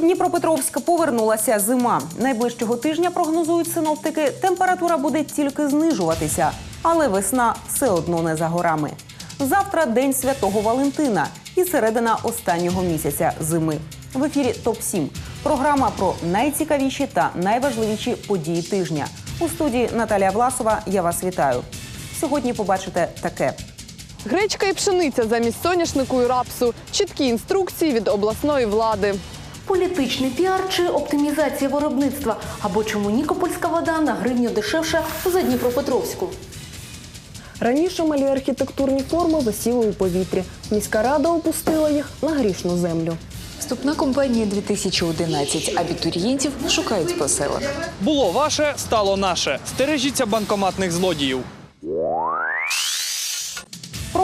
Дніпропетровськ повернулася зима. Найближчого тижня прогнозують синоптики. Температура буде тільки знижуватися, але весна все одно не за горами. Завтра день святого Валентина і середина останнього місяця зими. В ефірі ТОП 7 Програма про найцікавіші та найважливіші події тижня. У студії Наталія Власова. Я вас вітаю. Сьогодні побачите таке. Гречка і пшениця замість соняшнику і рапсу. Чіткі інструкції від обласної влади. Політичний піар чи оптимізація виробництва, або чому Нікопольська вода на гривню дешевша за Дніпропетровську. Раніше малі архітектурні форми висіли у повітрі. Міська рада опустила їх на грішну землю. Вступна кампанія 2011. Абітурієнтів шукають по селах. Було ваше, стало наше. Стережіться банкоматних злодіїв.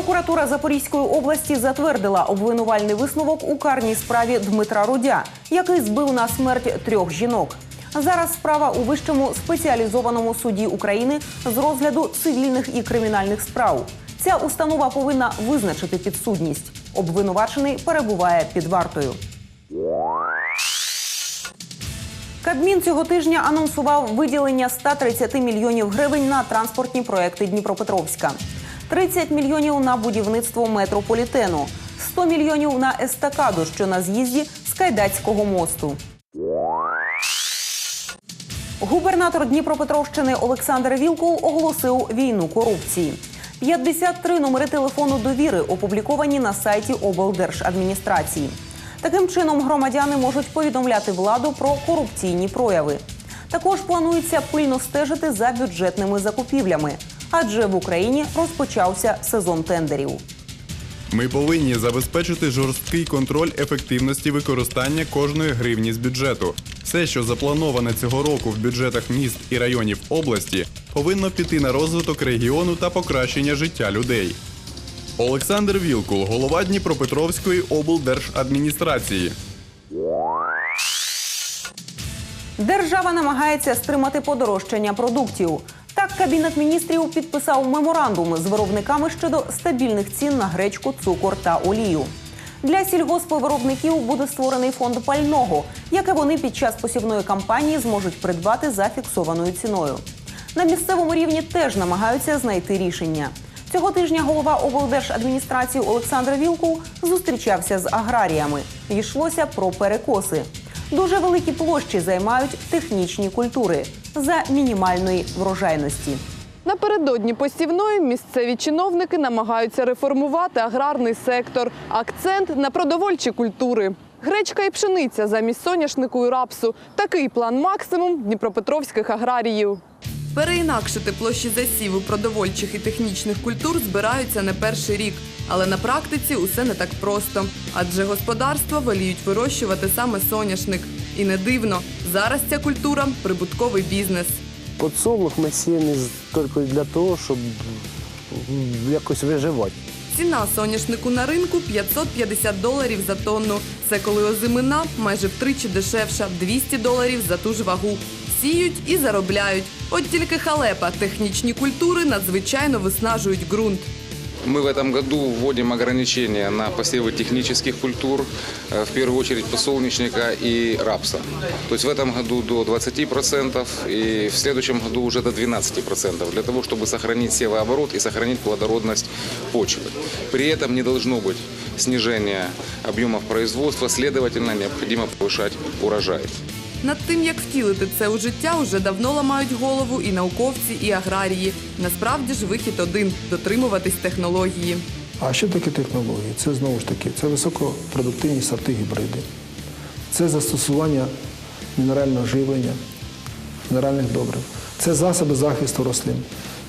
Прокуратура Запорізької області затвердила обвинувальний висновок у карній справі Дмитра Рудя, який збив на смерть трьох жінок. Зараз справа у вищому спеціалізованому суді України з розгляду цивільних і кримінальних справ. Ця установа повинна визначити підсудність. Обвинувачений перебуває під вартою. Кабмін цього тижня анонсував виділення 130 мільйонів гривень на транспортні проекти Дніпропетровська, 30 мільйонів на будівництво метрополітену, 100 мільйонів на естакаду, що на з'їзді з Кайдацького мосту. Губернатор Дніпропетровщини Олександр Вілкул оголосив війну корупції. 53 номери телефону довіри опубліковані на сайті облдержадміністрації. Таким чином громадяни можуть повідомляти владу про корупційні прояви. Також планується пильно стежити за бюджетними закупівлями, адже в Україні розпочався сезон тендерів. Ми повинні забезпечити жорсткий контроль ефективності використання кожної гривні з бюджету. Все, що заплановане цього року в бюджетах міст і районів області, повинно піти на розвиток регіону та покращення життя людей. Олександр Вілкул, голова Дніпропетровської облдержадміністрації. Держава намагається стримати подорожчання продуктів. Так, кабінет міністрів підписав меморандум з виробниками щодо стабільних цін на гречку, цукор та олію. Для сільгоспвиробників буде створений фонд пального, яке вони під час посівної кампанії зможуть придбати за фіксованою ціною. На місцевому рівні теж намагаються знайти рішення. Цього тижня голова облдержадміністрації Олександр Вілкул зустрічався з аграріями. Йшлося про перекоси. Дуже великі площі займають технічні культури за мінімальної врожайності. Напередодні посівної місцеві чиновники намагаються реформувати аграрний сектор. Акцент на продовольчі культури. Гречка і пшениця замість соняшнику і рапсу. Такий план максимум дніпропетровських аграріїв. Переінакшити площі засіву продовольчих і технічних культур збираються не перший рік. Але на практиці усе не так просто. Адже господарства воліють вирощувати саме соняшник. І не дивно, зараз ця культура прибутковий бізнес. Подсолнух ми сіємо тільки для того, щоб якось виживати. Ціна соняшнику на ринку 550 доларів за тонну. Це коли озимина майже втричі дешевша 200 доларів за ту ж вагу. Сіють і заробляють. От тільки халепа, технічні культури надзвичайно виснажують ґрунт. Мы в этом году вводим ограничения на посевы технических культур, э, в первую очередь подсолнечника и рапса. То есть в этом году до 20% и в следующем году уже до 12%, для того, чтобы сохранить севооборот и сохранить плодородность почвы. При этом не должно быть снижения объемов производства, следовательно, необходимо повышать урожай. Над тим, як втілити це у життя, уже давно ламають голову і науковці, і аграрії. Насправді ж вихід один дотримуватись технології. А що таке технології? Це знову ж таки це високопродуктивні сорти гібриди, це застосування мінерального живлення, мінеральних добрив, це засоби захисту рослин,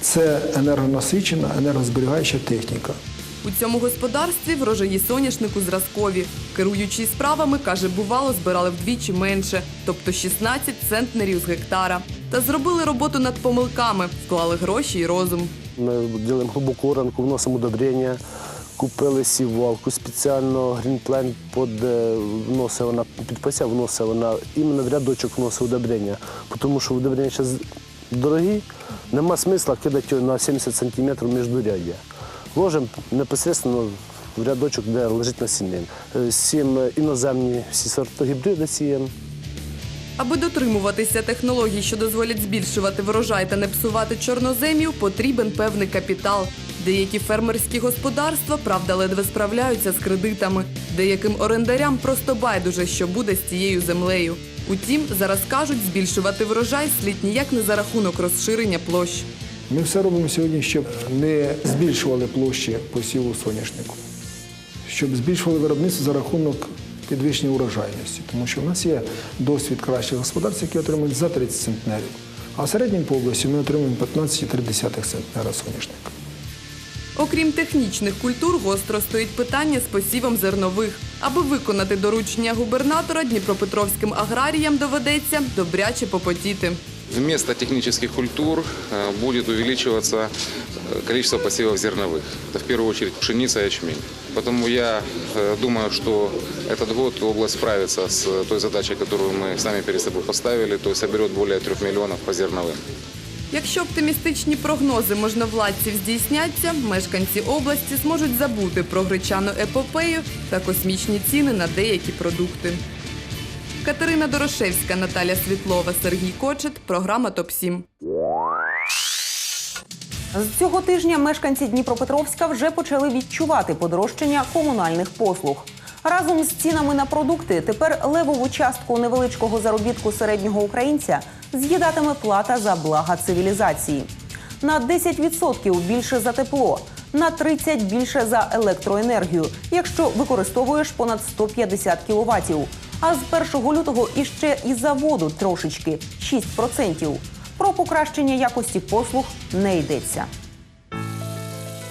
це енергонасичена, енергозберігаюча техніка. У цьому господарстві врожаї соняшнику зразкові. Керуючий справами, каже, бувало, збирали вдвічі менше, тобто 16 центнерів з гектара. Та зробили роботу над помилками, вклали гроші і розум. Ми робимо глибоку ранку, вносимо удобрення, купили сівалку спеціально, грінплен е, вносить вона, під посів вона, іменно в рядочок вносить удобрення, тому що удобрення зараз дорогі, нема смисла кидати його на 70 см між рядя. Ложимо непосередньо в рядочок, де лежить насіння. Е, Сіємо іноземні всі сорти гібриди сіємо. Аби дотримуватися технологій, що дозволять збільшувати врожай та не псувати чорноземів, потрібен певний капітал. Деякі фермерські господарства, правда, ледве справляються з кредитами. Деяким орендарям просто байдуже, що буде з цією землею. Утім, зараз кажуть, збільшувати врожай слід ніяк не за рахунок розширення площ. Ми все робимо сьогодні, щоб не збільшували площі посіву соняшнику, щоб збільшували виробництво за рахунок підвищення урожайності. Тому що в нас є досвід кращих господарств, які отримують за 30 центнерів. А в середньому по області ми отримуємо 15,3 центнера соняшника. Окрім технічних культур, гостро стоїть питання з посівом зернових. Аби виконати доручення губернатора, дніпропетровським аграріям доведеться добряче попотіти Вместо технических культур э, будет увеличиваться э, количество посевов зерновых. Это в первую очередь пшеница и ячмень. Поэтому я э, думаю, что этот год область справится с той задачей, которую мы сами перед собой поставили, то есть соберет более 3 миллионов по зерновым. Якщо оптимістичні прогнози можновладців здійсняться, мешканці області зможуть забути про гречану епопею та космічні ціни на деякі продукти. Катерина Дорошевська, Наталя Світлова, Сергій Кочет. Програма ТОП 7 З цього тижня мешканці Дніпропетровська вже почали відчувати подорожчання комунальних послуг. Разом з цінами на продукти тепер левову частку невеличкого заробітку середнього українця з'їдатиме плата за блага цивілізації. На 10% більше за тепло, на 30% більше за електроенергію, якщо використовуєш понад 150 кіловатів. А з 1 лютого іще і за воду трошечки 6%. Про покращення якості послуг не йдеться.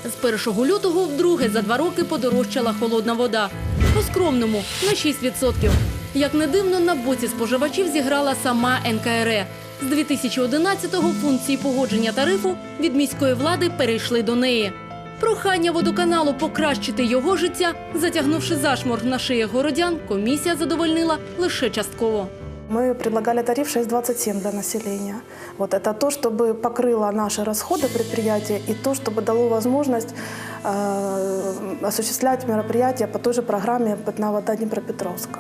З 1 лютого вдруге за два роки подорожчала холодна вода. По скромному на 6%. Як не дивно, на боці споживачів зіграла сама НКРЕ. З 2011-го функції погодження тарифу від міської влади перейшли до неї. Прохання водоканалу покращити його життя, затягнувши зашморг на шиях городян, комісія задовольнила лише частково. Мы предлагали тариф 6,27 для населения. Вот это то, чтобы покрыло наши расходы предприятия и то, чтобы дало возможность э, осуществлять мероприятия по той же программе «Питна вода Днепропетровска».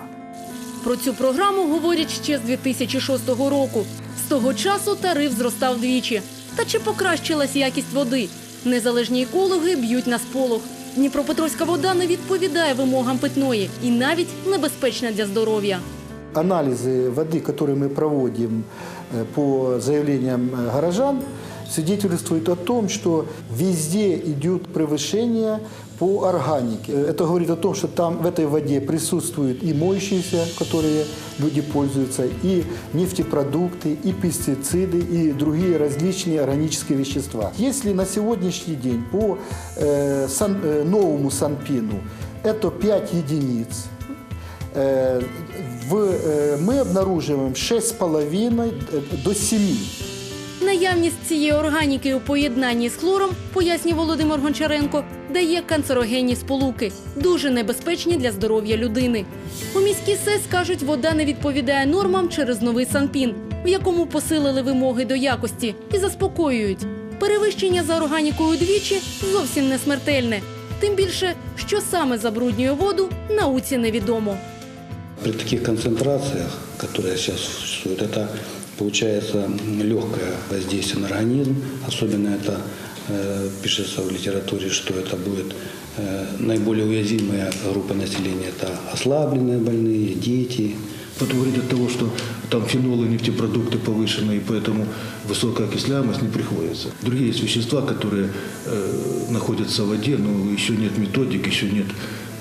Про цю програму говорять ще з 2006 року. З того часу тариф зростав двічі. Та чи покращилась якість води? Незалежні екологи б'ють на сполох. Дніпропетровська вода не відповідає вимогам питної і навіть небезпечна для здоров'я. Анализы воды, которые мы проводим э, по заявлениям э, горожан, свидетельствуют о том, что везде идет превышение по органике. Э, Это говорит о том, что там в этой воде присутствуют и моющиеся, которые люди пользуются, и нефтепродукты, и пестициды, и другие различные органические вещества. Если на сегодняшний день по э, сан- э, новому Санпину это 5 единиц, Э, в, э, мы обнаруживаем 6,5 до 7. Наявність цієї органіки у поєднанні з хлором, пояснює Володимир Гончаренко, дає канцерогенні сполуки, дуже небезпечні для здоров'я людини. У міській СЕС кажуть, вода не відповідає нормам через новий санпін, в якому посилили вимоги до якості і заспокоюють. Перевищення за органікою двічі зовсім не смертельне. Тим більше, що саме забруднює воду, науці невідомо. При таких концентрациях, которые сейчас существуют, это получается м, легкое воздействие на организм. Особенно это э, пишется в литературе, что это будет э, наиболее уязвимая группа населения. Это ослабленные больные, дети. Вот говорить от того, что там фенолы, нефтепродукты повышены, и поэтому высокая окисляемость не приходится. Другие есть вещества, которые э, находятся в воде, но еще нет методик, еще нет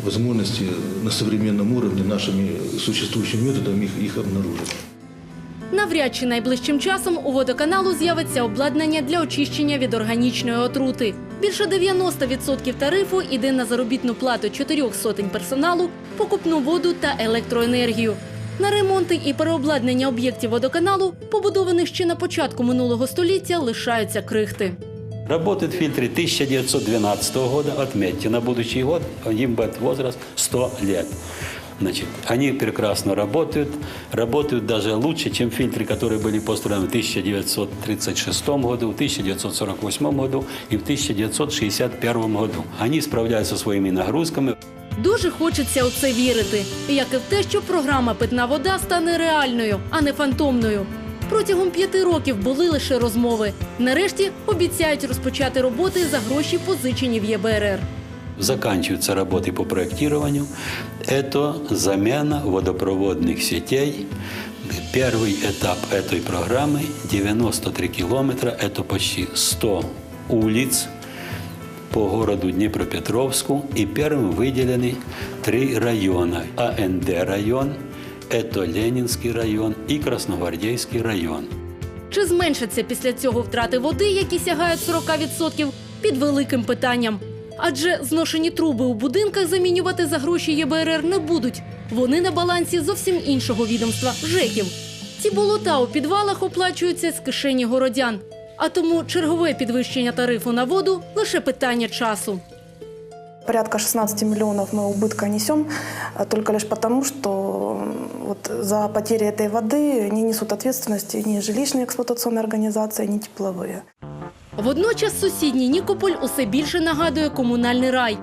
возможности на современном уровне нашими существующими методами их, их обнаружить. Навряд чи найближчим часом у водоканалу з'явиться обладнання для очищення від органічної отрути. Більше 90% тарифу йде на заробітну плату чотирьох сотень персоналу, покупну воду та електроенергію. На ремонти і переобладнання об'єктів водоканалу, побудованих ще на початку минулого століття, лишаються крихти. Работают фильтры 1912 года, отметьте, на будущий год им будет возраст 100 лет. Значит, они прекрасно работают, работают даже лучше, чем фильтры, которые были построены в 1936 году, в 1948 году и в 1961 году. Они справляются со своими нагрузками. Дуже хочеться у це вірити, як і в те, що програма Питна вода стане реальною, а не фантомною. Протягом п'яти років були лише розмови. Нарешті обіцяють розпочати роботи за гроші, позичені в ЄБРР. Заканчиваются работы по проектированию. Это замена водопроводных сетей. Первый этап этой программы – 93 километра. Это почти 100 улиц по городу Днепропетровску. И первым выделены три района. АНД район, это Ленинский район и Красногвардейский район. Чи зменшаться після цього втрати води, які сягають 40%, під великим питанням. Адже зношені труби у будинках замінювати за гроші ЄБРР не будуть. Вони на балансі зовсім іншого відомства ЖЕКів. Ці болота у підвалах оплачуються з кишені городян. А тому чергове підвищення тарифу на воду лише питання часу. Порядка 16 миллионов мы убытка несем а, только лишь потому, что м, вот за потери этой воды не несут ответственности ни жилищные эксплуатационные организации, ни тепловые. Водночас сусідній Нікополь усе більше нагадує комунальний рай.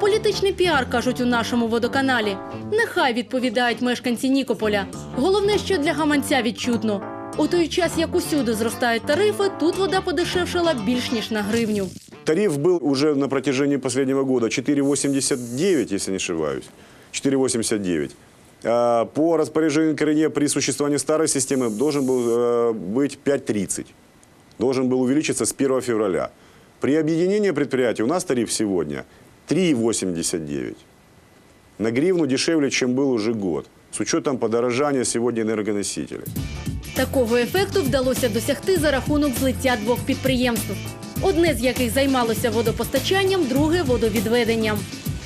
Політичний піар, кажуть у нашому водоканалі. Нехай відповідають мешканці Нікополя. Головне, що для гаманця відчутно. У той час, як усюди зростають тарифи, тут вода подешевшала більш ніж на гривню. Тариф был уже на протяжении последнего года 4,89, если не ошибаюсь. 4,89. А По распоряжению НКРЕ при существовании старой системы должен был э, быть 5,30. Должен был увеличиться с 1 февраля. При объединении предприятий у нас тариф сегодня 3,89. На гривну дешевле, чем был уже год. С учетом подорожания сегодня энергоносителей. Такого ефекту вдалося досягти за рахунок злиття двох підприємств. Одне з яких займалося водопостачанням, друге водовідведенням.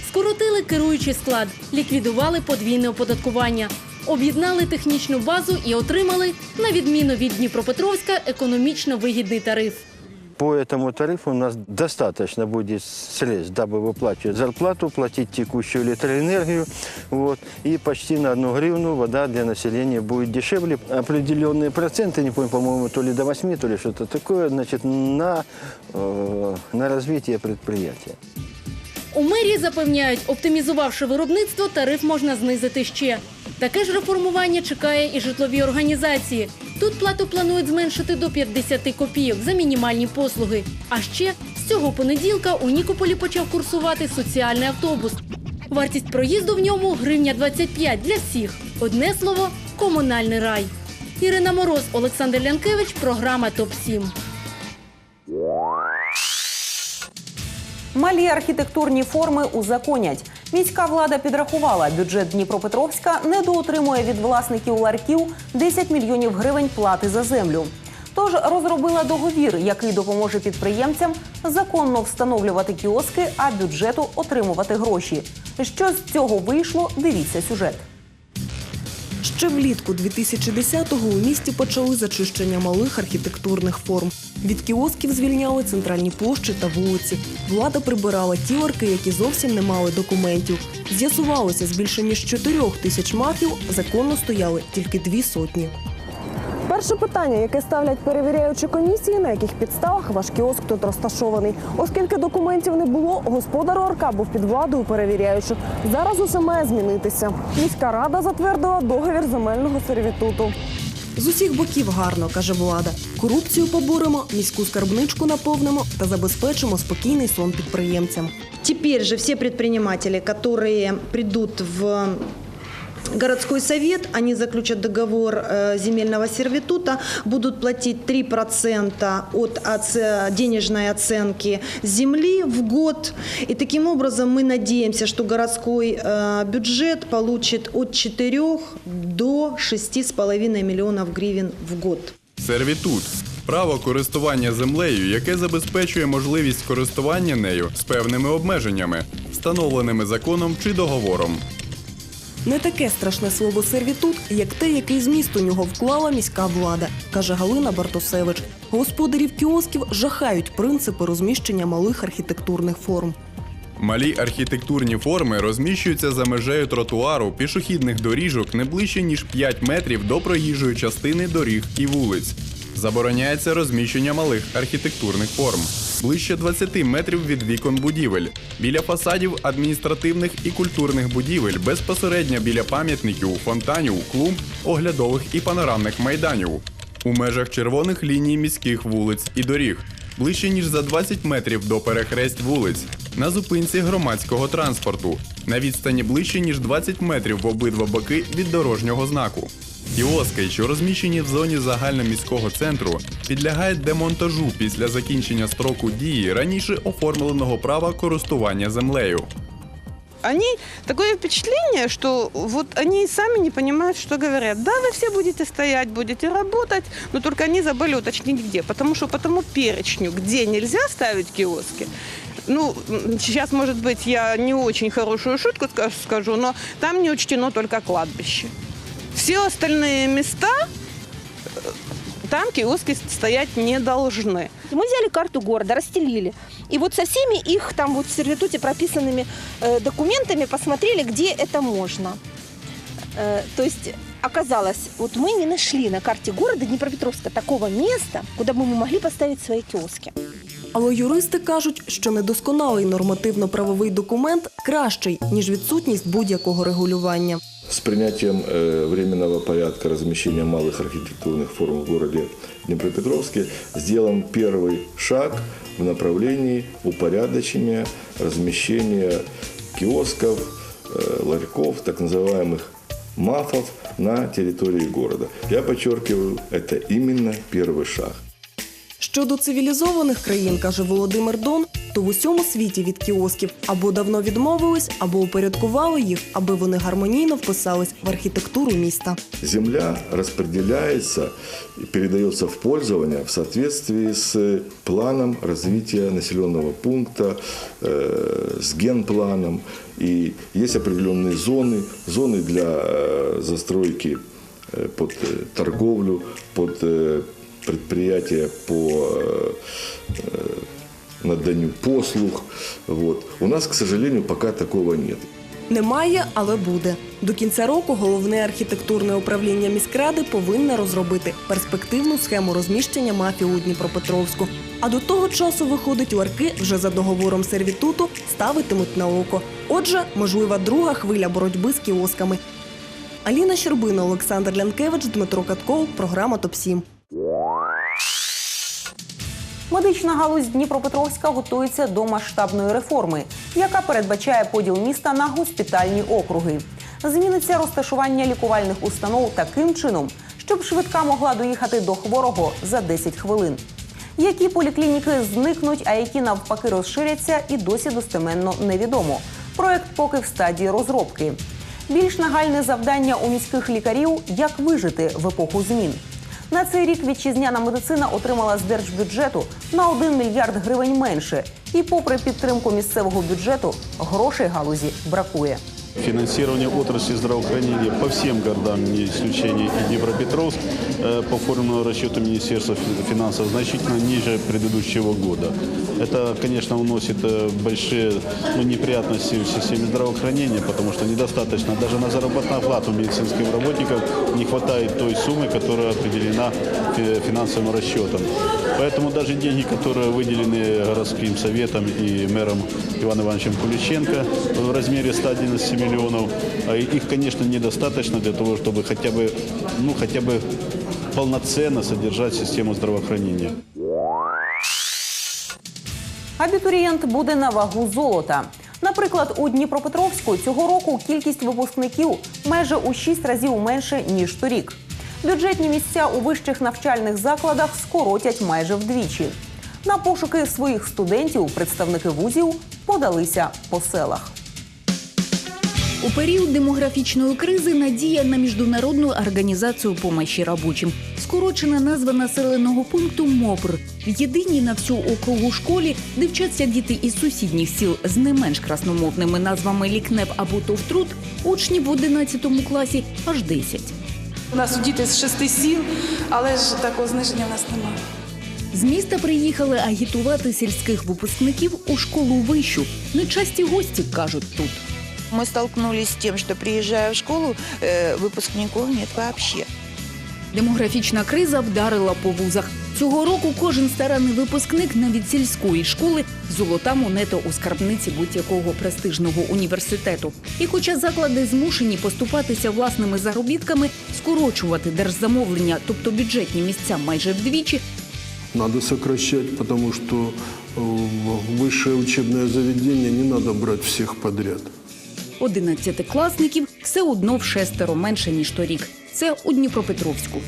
Скоротили керуючий склад, ліквідували подвійне оподаткування, об'єднали технічну базу і отримали, на відміну від Дніпропетровська, економічно вигідний тариф. По этому тарифу у нас достаточно будет средств, дабы выплачивать зарплату, платить текущую электроэнергию. Вот, и почти на одну гривну вода для населения будет дешевле. Определенные проценты, не помню, по-моему, то ли до 8, то ли что-то такое, значит, на, э, на развитие предприятия. У мерії запевняють, оптимізувавши виробництво, тариф можна знизити ще. Таке ж реформування чекає і житлові організації. Тут плату планують зменшити до 50 копійок за мінімальні послуги. А ще з цього понеділка у Нікополі почав курсувати соціальний автобус. Вартість проїзду в ньому гривня 25 для всіх. Одне слово комунальний рай. Ірина Мороз, Олександр Лянкевич, програма Топ 7 Малі архітектурні форми узаконять. Міська влада підрахувала, бюджет Дніпропетровська недоотримує від власників ларків 10 мільйонів гривень плати за землю. Тож розробила договір, який допоможе підприємцям законно встановлювати кіоски, а бюджету отримувати гроші. Що з цього вийшло? Дивіться сюжет. Ще влітку 2010-го у місті почали зачищення малих архітектурних форм. Від кіосків звільняли центральні площі та вулиці. Влада прибирала ті ларки, які зовсім не мали документів. З'ясувалося, з більше ніж чотирьох тисяч мафів законно стояли тільки дві сотні. Перше питання, яке ставлять перевіряючі комісії, на яких підставах ваш кіоск тут розташований. Оскільки документів не було, господар ОРК був під владою перевіряючих. Зараз усе має змінитися. Міська рада затвердила договір земельного сервітуту. З усіх боків гарно, каже влада. Корупцію поборемо, міську скарбничку наповнимо та забезпечимо спокійний сон підприємцям. Теперь же все предприниматели, которые придут в городской совет, они заключат договор э, земельного сервитута, будут платить 3% от оце- денежной оценки земли в год. И таким образом мы надеемся, что городской э, бюджет получит от 4 до 6,5 миллионов гривен в год. Сервітут право користування землею, яке забезпечує можливість користування нею з певними обмеженнями, встановленими законом чи договором. Не таке страшне слово сервітут, як те, який зміст у нього вклала міська влада, каже Галина Бартосевич. Господарів кіосків жахають принципи розміщення малих архітектурних форм. Малі архітектурні форми розміщуються за межею тротуару, пішохідних доріжок не ближче ніж 5 метрів до проїжджої частини доріг і вулиць. Забороняється розміщення малих архітектурних форм ближче 20 метрів від вікон будівель, біля фасадів адміністративних і культурних будівель, безпосередньо біля пам'ятників, фонтанів, клумб, оглядових і панорамних майданів, у межах червоних ліній міських вулиць і доріг, ближче ніж за 20 метрів до перехресть вулиць, на зупинці громадського транспорту, на відстані ближче ніж 20 метрів в обидва боки від дорожнього знаку. Кіоски, що розміщені в зоні загальноміського центру, підлягають демонтажу після закінчення строку дії раніше оформленого права користування землею. Они такое впечатление, что вот они и сами не понимают, что говорят. Да, вы все будете стоять, будете работать, но только они забыли уточнить где. Потому что по тому перечню, где нельзя ставить киоски, ну, м, сейчас, может быть, я не очень хорошую шутку ска- скажу, но там не учтено только кладбище. Все остальные места, э, там киоски стоять не должны. Мы взяли карту города, расстелили. И вот со всеми их там вот в сервитуте прописанными э, документами посмотрели, где это можно. Э, то есть оказалось, вот мы не нашли на карте города Днепропетровска такого места, куда бы мы могли поставить свои киоски. Але юристи кажуть, що недосконалий нормативно-правовий документ кращий ніж відсутність будь-якого регулювання. С принятием э, временного порядка размещения малых архитектурных форм в городе Днепропетровске сделан первый шаг в направлении упорядочения размещения киосков, э, ларьков, так называемых мафов на территории города. Я подчеркиваю, это именно первый шаг. Щодо цивілізованих країн, каже Володимир Дон, то в усьому світі від кіосків або давно відмовились, або упорядкували їх, аби вони гармонійно вписались в архітектуру міста. Земля распределяется и передается в пользование в соответствии с планом развития населенного пункта, э, с генпланом. И есть определенные зоны, зоны для э, застройки э, под э, торговлю, под э, предприятия по э, послуг. Вот. У нас, к сожалению, пока такого нет. Немає, але буде. До кінця року головне архітектурне управління міськради повинне розробити перспективну схему розміщення мафії у Дніпропетровську. А до того часу виходить ларки вже за договором сервітуту ставитимуть на око. Отже, можлива друга хвиля боротьби з кіосками. Аліна Щербина, Олександр Лянкевич, Дмитро Катков. Програма Топ 7 Медична галузь Дніпропетровська готується до масштабної реформи, яка передбачає поділ міста на госпітальні округи. Зміниться розташування лікувальних установ таким чином, щоб швидка могла доїхати до хворого за 10 хвилин. Які поліклініки зникнуть, а які навпаки розширяться, і досі достеменно невідомо. Проект поки в стадії розробки. Більш нагальне завдання у міських лікарів як вижити в епоху змін. На цей рік вітчизняна медицина отримала з держбюджету на 1 мільярд гривень менше. І, попри підтримку місцевого бюджету, грошей галузі бракує. Финансирование отрасли здравоохранения по всем городам, не исключение и Днепропетровск, э, по формульному расчету Министерства фин- финансов значительно ниже предыдущего года. Это, конечно, уносит э, большие ну, неприятности в системе здравоохранения, потому что недостаточно даже на заработную плату медицинским работникам не хватает той суммы, которая определена фи- финансовым расчетом. Поэтому даже деньги, которые выделены городским советом и мэром Иваном Ивановичем Куличенко в размере 111 миллионов, а их, конечно, недостаточно для того, чтобы хотя бы, ну, хотя бы полноценно содержать систему здравоохранения. Абітурієнт буде на вагу золота. Наприклад, у Дніпропетровську цього року кількість випускників майже у 6 разів менше ніж торік. Бюджетні місця у вищих навчальних закладах скоротять майже вдвічі. На пошуки своїх студентів представники вузів подалися по селах. У період демографічної кризи надія на міжнародну організацію помощі рабочим. Скорочена назва населеного пункту МОПР. В єдиній на всю округу школі, де вчаться діти із сусідніх сіл з не менш красномовними назвами Лікнеп або Товтруд, учнів в 11 класі аж 10. У нас діти з шести сіл, але ж такого зниження в нас немає. З міста приїхали агітувати сільських випускників у школу вищу. Нечасті гості кажуть тут. Мы столкнулись с тем, что приезжая в школу, э, выпускников нет вообще. Демографічна криза вдарила по вузах. Цього року кожен старанний випускник навіть сільської школи золота монета у скарбниці будь-якого престижного університету. І хоча заклади змушені поступатися власними заробітками, скорочувати держзамовлення, тобто бюджетні місця майже вдвічі, Надо сокращать, потому что э, в высшее учебное заведение не надо брать всех подряд. Одинадцятикласників все одно в шестеро менше ніж торік. Це у Дніпропетровську.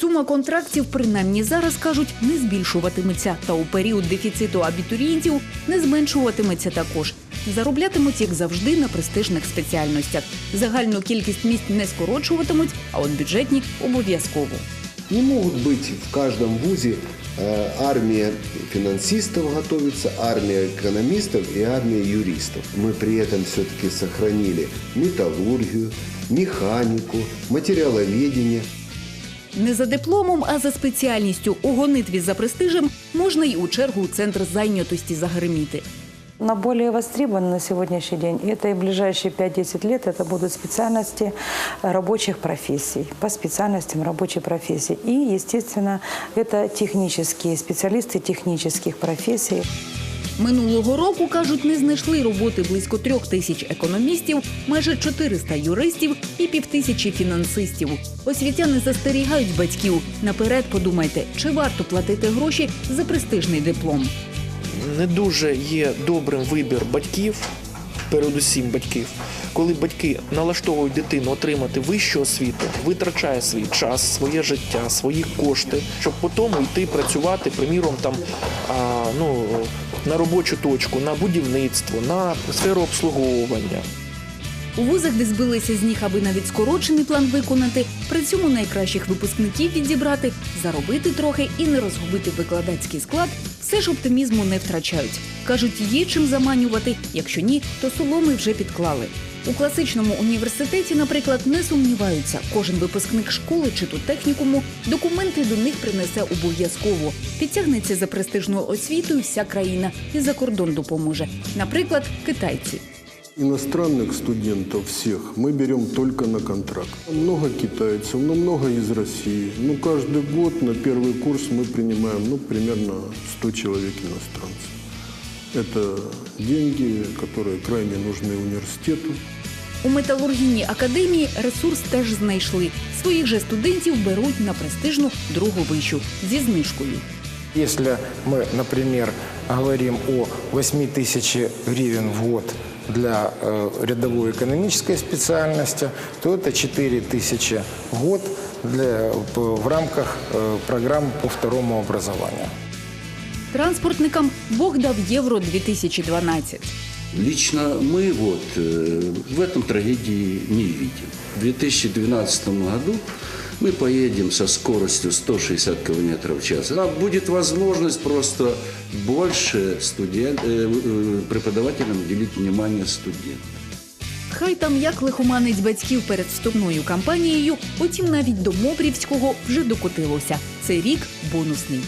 Сума контрактів, принаймні зараз кажуть, не збільшуватиметься, та у період дефіциту абітурієнтів не зменшуватиметься також. Зароблятимуть, як завжди, на престижних спеціальностях. Загальну кількість місць не скорочуватимуть, а от бюджетні обов'язково. Не могут быть в каждом вузе э, армия финансистов готовится, армия экономистов и армия юристов. Мы при этом все-таки сохранили металлургию, механику, материаловедение. Не за дипломом, а за спеціальністю у гонитві за престижем можна й у чергу у центр зайнятості загриміти. На более востребованы на сегодняшний день. И Это и ближайшие 5-10 лет это будут специальности рабочих профессий, по специальностям рабочей профессии. И, естественно, это технические специалисты технических профессий. Минулого року, кажуть, не знайшли роботи близько трьох тисяч економістів, майже 400 юристів і півтисячі фінансистів. Освітяни застерігають батьків. Наперед подумайте, чи варто платити гроші за престижний диплом. не дуже є добрим вибір батьків, передусім батьків, коли батьки налаштовують дитину отримати вищу освіту, витрачає свій час, своє життя, свої кошти, щоб потім йти працювати, приміром, там а, ну, на робочу точку, на будівництво, на сферу обслуговування. У вузах, де збилися з ніг, аби навіть скорочений план виконати, при цьому найкращих випускників відібрати, заробити трохи і не розгубити викладацький склад, все ж оптимізму не втрачають. Кажуть, є чим заманювати. Якщо ні, то соломи вже підклали. У класичному університеті, наприклад, не сумніваються. Кожен випускник школи чи то технікуму документи до них принесе обов'язково. Підтягнеться за престижною освітою вся країна і за кордон допоможе. Наприклад, китайці. Иностранных студентов всех мы берем только на контракт. Много китайцев, но много из России. Ну, каждый год на первый курс мы принимаем ну, примерно 100 человек иностранцев. Это деньги, которые крайне нужны университету. У металургійній академії ресурс теж знайшли. Своїх же студентів беруть на престижну другу вищу зі знижкою. Если мы, например, говорим о 8 тысяч гривен в год для э, рядовой экономической специальности, то это 4 тысячи в год для, п- в рамках э, программы по второму образованию. Транспортникам Бог дав євро 2012. Лично мы вот э, в этом трагедии не видим. В 2012 году мы поедем со скоростью 160 км в час. Нам будет возможность просто больше студент, э, э, преподавателям уделить внимание студентам. Хай там як лихоманець батьків перед вступною кампанією, утім навіть до Мопрівського вже докотилося. Цей рік бонусний.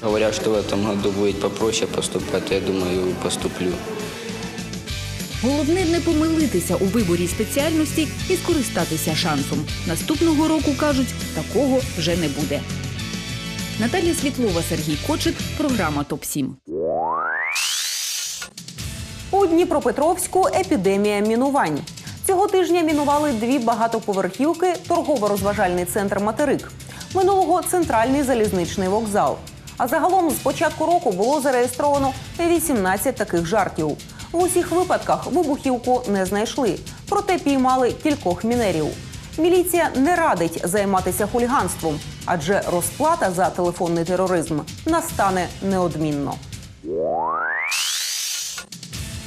Говорят, что в этом году будет попроще поступать, я думаю, поступлю. Головне не помилитися у виборі спеціальності і скористатися шансом. Наступного року кажуть, такого вже не буде. Наталія Світлова, Сергій Кочик, програма Топ 7 У Дніпропетровську епідемія мінувань. Цього тижня мінували дві багатоповерхівки, торгово-розважальний центр Материк. Минулого центральний залізничний вокзал. А загалом з початку року було зареєстровано 18 таких жартів. В усіх випадках вибухівку не знайшли, проте піймали кількох мінерів. Міліція не радить займатися хуліганством, адже розплата за телефонний тероризм настане неодмінно.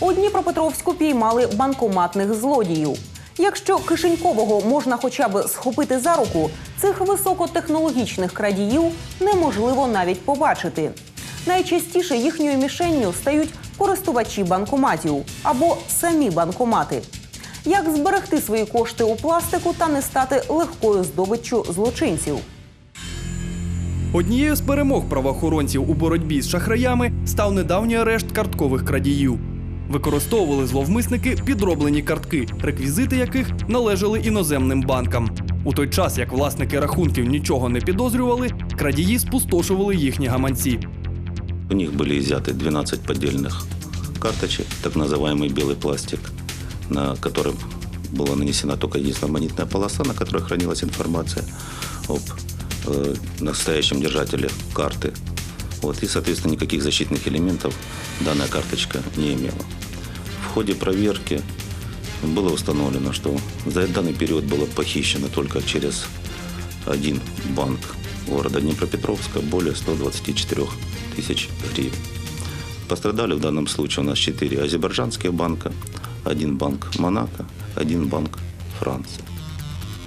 У Дніпропетровську піймали банкоматних злодіїв. Якщо кишенькового можна хоча б схопити за руку, цих високотехнологічних крадіїв неможливо навіть побачити. Найчастіше їхньою мішенню стають користувачі банкоматів або самі банкомати. Як зберегти свої кошти у пластику та не стати легкою здобиччю злочинців? Однією з перемог правоохоронців у боротьбі з шахраями став недавній арешт карткових крадіїв. Використовували зловмисники підроблені картки, реквізити яких належали іноземним банкам. У той час, як власники рахунків нічого не підозрювали, крадії спустошували їхні гаманці. У них были изъяты 12 поддельных карточек, так называемый белый пластик, на котором была нанесена только единственная монетная полоса, на которой хранилась информация об э, настоящем держателе карты. Вот, и, соответственно, никаких защитных элементов данная карточка не имела. В ходе проверки было установлено, что за данный период было похищено только через один банк города Днепропетровска более 124 тысяч гривен. Пострадали в данном случае у нас четыре азербайджанских банка, один банк Монако, один банк Франции.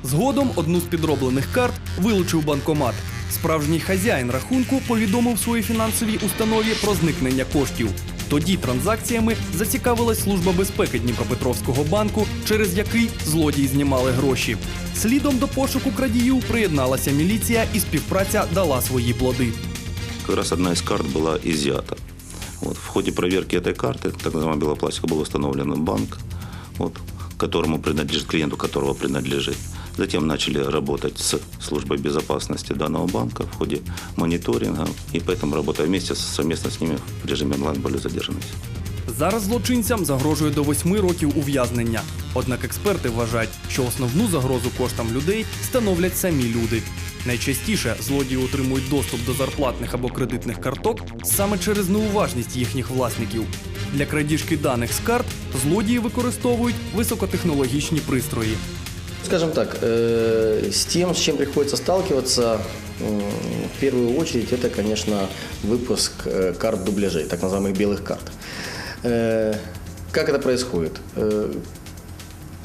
Згодом одну з підроблених карт вилучив банкомат. Справжній хазяїн рахунку повідомив своїй фінансовій установі про зникнення коштів. Тоді транзакціями зацікавилась служба безпеки Дніпропетровського банку, через який злодії знімали гроші. Слідом до пошуку крадіїв приєдналася міліція, і співпраця дала свої плоди Как раз одна из карт была изъята. Вот, в ходе проверки этой карты, так называемого белопластика, был установлен банк, вот, которому принадлежит, клиенту которого принадлежит. Затем начали работать с службой безопасности данного банка в ходе мониторинга, и поэтому, работая вместе, совместно с ними в режиме онлайн были задержаны. Зараз злочинцям загрожує до восьми років ув'язнення. Однак експерти вважають, що основну загрозу коштам людей становлять самі люди. Найчастіше злодії отримують доступ до зарплатних або кредитних карток саме через неуважність їхніх власників. Для крадіжки даних з карт злодії використовують високотехнологічні пристрої. Скажем так, э, с тем, с чем приходится сталкиваться, м, в первую очередь, это, конечно, выпуск э, карт дубляжей, так называемых белых карт. Э, Как это происходит?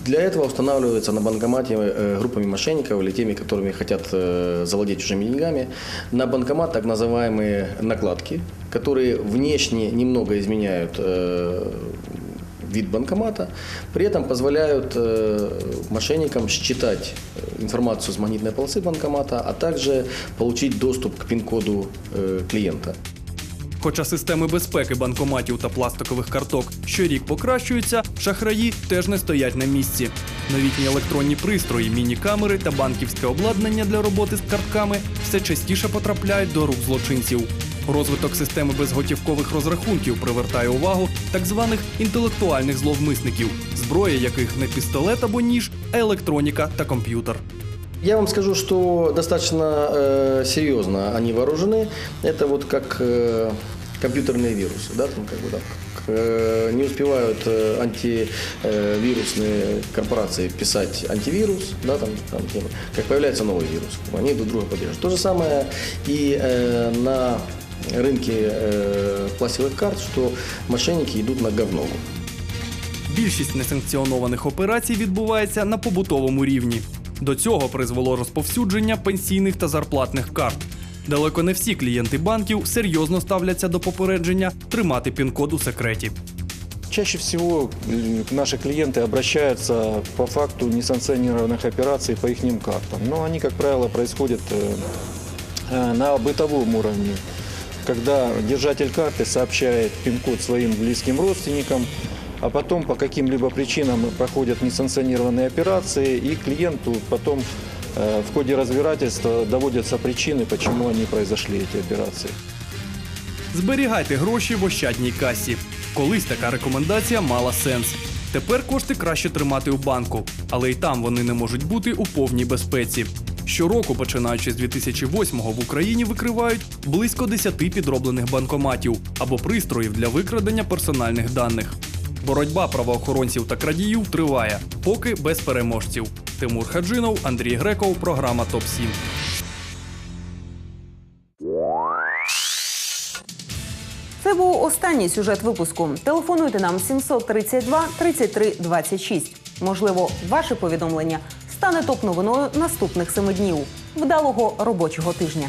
Для этого устанавливается на банкомате э, группами мошенников или теми, которыми хотят э, завладеть чужими деньгами, на банкомат так называемые накладки, которые внешне немного изменяют э, вид банкомата, при этом позволяют мошенникам считать информацию с магнитной полосы банкомата, а также получить доступ к пин-коду клиента. Хоча системи безпеки банкоматів та пластикових карток щорік покращуються, шахраї теж не стоять на місці. Новітні електронні пристрої, міні-камери та банківське обладнання для роботи з картками все частіше потрапляють до рук злочинців. Розвиток системи безготівкових розрахунків привертає увагу так званих інтелектуальних зловмисників, зброя яких не пістолет або ніж, а електроніка та комп'ютер. Я вам скажу, что достаточно э, серьезно они вооружены. Это вот как э, компьютерные вирусы, да, там как бы так. Э, не успевают э, антивирусные корпорации писать антивирус, да, там, там, типа, как появляется новый вирус, они друг друга поддерживают. То же самое и э, на рынке э, пластиковых карт, что мошенники идут на говногу. Більшість несанкціонованих операцій відбувається на побутовому рівні. До цього призвело розповсюдження пенсійних та зарплатних карт. Далеко не всі клієнти банків серйозно ставляться до попередження тримати пін-код у секреті. Чаще всего м, наши клиенты обращаются по факту несанкционированных операций по их картам. Но они, как правило, происходят э, э, на бытовом уровне, когда держатель карты сообщает пин-код своим близким родственникам, а потом по каким-либо причинам проходят несанкционированные операции, и клиенту потом э, в ходе разбирательства доводятся причины, почему они произошли, эти операции. Зберігайте гроші в ощадній касі. Колись така рекомендація мала сенс. Тепер кошти краще тримати у банку, але й там вони не можуть бути у повній безпеці. Щороку, починаючи з 2008-го, в Україні викривають близько 10 підроблених банкоматів або пристроїв для викрадення персональних даних. Боротьба правоохоронців та крадіїв триває, поки без переможців. Тимур Хаджинов, Андрій Греков, програма Топ 7 Це був останній сюжет випуску. Телефонуйте нам 732 33 26. Можливо, ваше повідомлення стане топ новиною наступних семи днів. Вдалого робочого тижня.